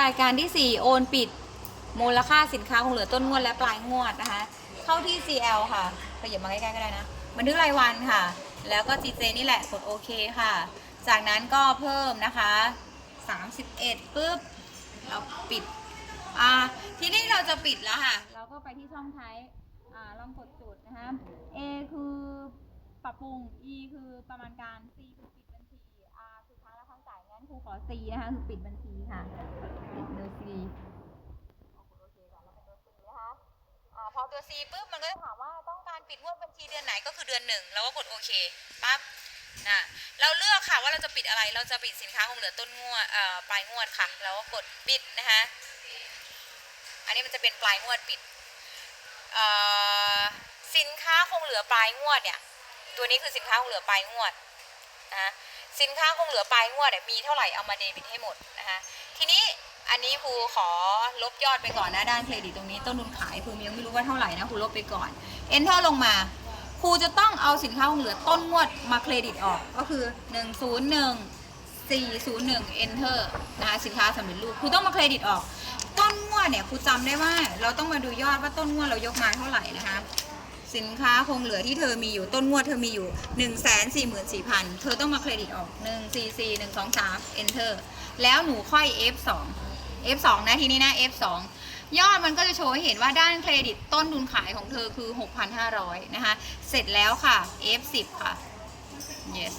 รายการที่ 4 โอนปิด มูลค่าสินค้าคงเหลือต้นงวดและปลายงวดนะคะ เข้าที่ CL ค่ะขยับมาใกล้ๆก็ได้นะ บันทึกรายวันค่ะ แล้วก็ GJ นี่แหละกดโอเคค่ะ จากนั้นก็เพิ่มนะคะ 31ปุ๊บ เราปิด อ่า ทีนี้เราจะปิดแล้วค่ะ เราก็ไปที่ช่องท้ายอ่าลองกดจุดนะคะ A คือปรับปรุง E คือประมาณการ C คือปิด รูขอ C นะคะคือปิดบัญชีค่ะปิดเบอร์ C โอเคก่อนเราเป็นเบอร์ C นะคะอ่าพอตัว C ปุ๊บมันก็จะถามว่าต้องการปิดงวดบัญชีเดือนไหนก็คือเดือนหนึ่งเราก็กดโอเคปั๊บนะเราเลือกค่ะว่าเราจะปิดอะไรเราจะปิดสินค้าคงเหลือต้นงวดเอ่อปลายงวดค่ะเราก็กดปิดนะคะอันนี้มันจะเป็นปลายงวดปิดสินค้าคงเหลือปลายงวดเนี่ยตัวนี้คือสินค้าคงเหลือปลายงวดนะ สินค้าคงเหลือปลายงวดเนี่ยมีเท่าไหร่เอามาเดบิตให้หมดนะคะทีนี้อันนี้ครูขอลบยอดไปก่อนนะด้านเครดิตตรงนี้ต้นทุนขายครูยังไม่รู้ว่าเท่าไหร่นะครูลบไปก่อน enter ลงมาครูจะต้องเอาสินค้าคงเหลือต้นงวดมาเครดิตออกก็คือ 101 401 enter นะคะสินค้าสำเร็จรูปครูต้องมาเครดิตออก ต้นงวดเนี่ยครูจำได้ว่าเราต้องมาดูยอดว่าต้นงวดเรายกมาเท่าไหร่นะคะ สินค้าคงเหลือที่เธอมีอยู่ต้นงวดเธอมีอยู่ 1 4 4 4 0 0 0 เธอต้องมาเครดิตออก 1 4 4 1 2 3 enter แล้วหนูค่อย F2 F2 นะทีนี้นะ F2 ยอดมันก็จะโชว์ให้เห็นว่าด้านเครดิตต้นทุนขายของเธอคือ 6,500 นะคะ เสร็จแล้วค่ะ F10 ค่ะ yes